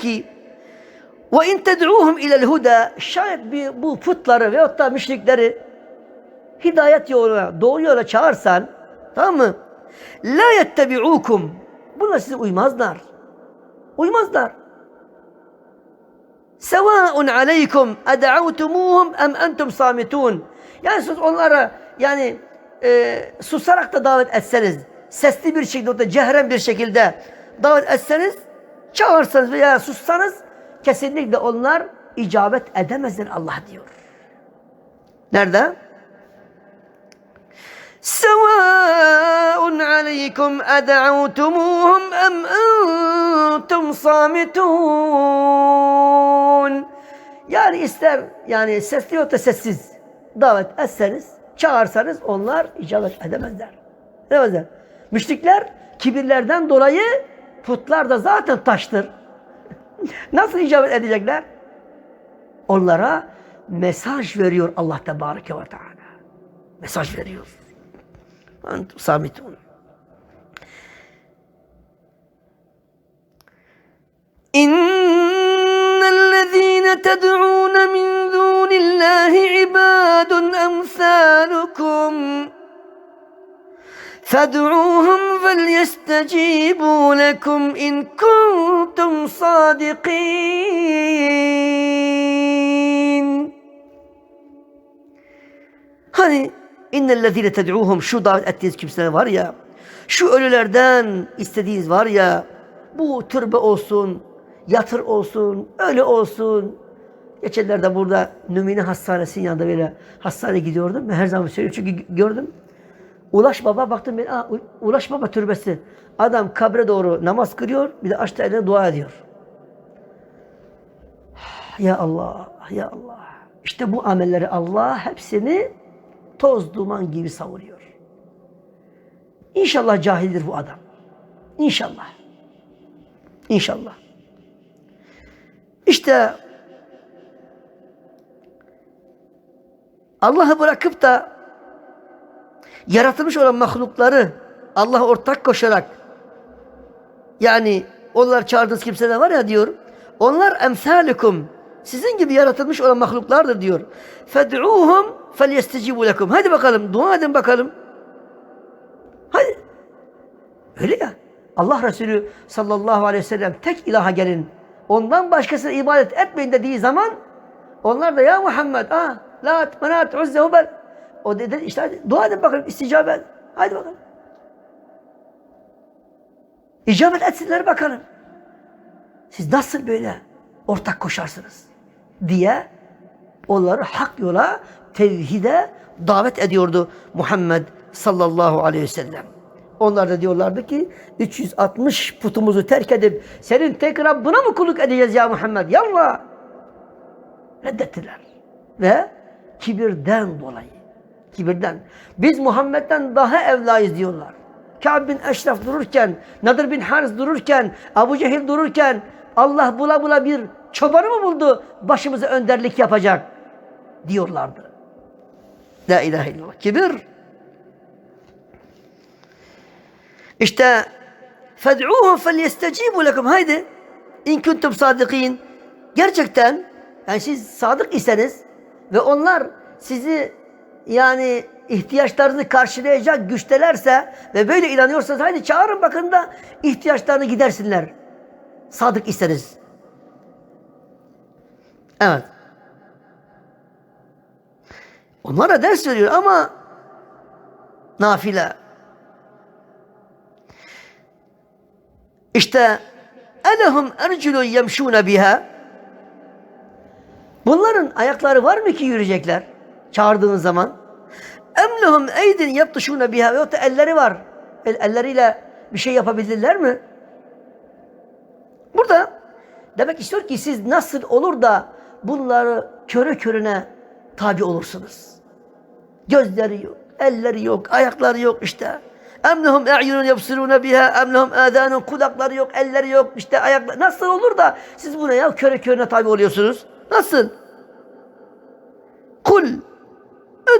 ki ve in ted'uhum ilel huda şayet bir, bu putları veyahut da müşrikleri hidayet yoluna, doğru yola çağırsan tamam mı? La yettebi'ukum Bunlar size uymazlar. Uymazlar. Sevaun aleykum ed'avtumuhum em entum samitun. Yani siz onlara yani e, susarak da davet etseniz, sesli bir şekilde, cehren bir şekilde davet etseniz, çağırsanız veya sussanız kesinlikle onlar icabet edemezler Allah diyor. Nerede? Sevaun aleykum ed'autumuhum em entum samitun. Yani ister yani sesli yoksa sessiz davet etseniz, çağırsanız onlar icabet edemezler. Edemezler. Müşrikler kibirlerden dolayı Putlar da zaten taştır. Nasıl icabet edecekler? Onlara mesaj veriyor Allah Tebareke ve Teala. Mesaj veriyor. Samitun. İnnellezîne ted'ûne فادعوهم فليستجيبوا لكم إن كنتم صادقين Hani innellezine ted'uhum şu davet ettiğiniz kimseler var ya şu ölülerden istediğiniz var ya bu türbe olsun yatır olsun öyle olsun geçenlerde burada Numine Hastanesi'nin yanında böyle hastaneye gidiyordum ben her zaman söylüyorum çünkü gördüm Ulaş Baba baktım ben Ulaş Baba türbesi adam kabre doğru namaz kılıyor bir de açtı eline dua ediyor ya Allah ya Allah işte bu amelleri Allah hepsini toz duman gibi savuruyor. İnşallah cahildir bu adam. İnşallah. İnşallah. İşte Allah'ı bırakıp da yaratılmış olan mahlukları Allah'a ortak koşarak yani onlar çağırdığınız kimseler var ya diyor onlar emsalikum sizin gibi yaratılmış olan mahluklardır diyor. Fed'uhum felyestecibu lekum. Hadi bakalım dua edin bakalım. Hadi. Öyle ya. Allah Resulü sallallahu aleyhi ve sellem tek ilaha gelin. Ondan başkasına ibadet etmeyin dediği zaman onlar da ya Muhammed ah Lat, Manat, Uzze, Hubel. O dedi işte dua edin bakalım isticabet. Hadi bakalım. İcabet etsinler bakalım. Siz nasıl böyle ortak koşarsınız diye onları hak yola tevhide davet ediyordu Muhammed sallallahu aleyhi ve sellem. Onlar da diyorlardı ki 360 putumuzu terk edip senin tek Rabbına mı kulluk edeceğiz ya Muhammed? Yallah! Reddettiler. Ve kibirden dolayı. Kibirden. Biz Muhammed'den daha evlayız diyorlar. Kâb bin Eşref dururken, Nadir bin Haris dururken, Abu Cehil dururken Allah bula bula bir çobanı mı buldu başımıza önderlik yapacak diyorlardı. La ilahe illallah. Kibir. İşte fed'uhum felyestecibu lekum. Haydi. İn kuntum sadikin. Gerçekten yani siz sadık iseniz ve onlar sizi yani ihtiyaçlarınızı karşılayacak güçtelerse ve böyle inanıyorsanız haydi çağırın bakın da ihtiyaçlarını gidersinler. Sadık iseniz. Evet. Onlara ders veriyor ama nafile. İşte elehum erculun yemşûne biha Bunların ayakları var mı ki yürüyecekler? Çağırdığınız zaman. Emlehum eydin yaptışûne biha Veyahut da elleri var. El, elleriyle bir şey yapabilirler mi? Burada demek istiyor ki siz nasıl olur da bunları körü körüne tabi olursunuz. Gözleri yok, elleri yok, ayakları yok işte. Emlehum e'yunun yapsırune biha, emlehum âdânun kulakları yok, elleri yok, işte ayakları. Nasıl olur da siz buna ya körü körüne tabi oluyorsunuz? Nasıl? Kul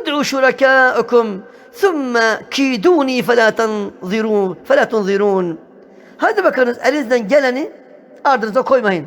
ادعوا شركاءكم ثم كيدوني فلا تنظرون فلا تنظرون. هذا bakınız elinizden geleni ardınıza كويمهين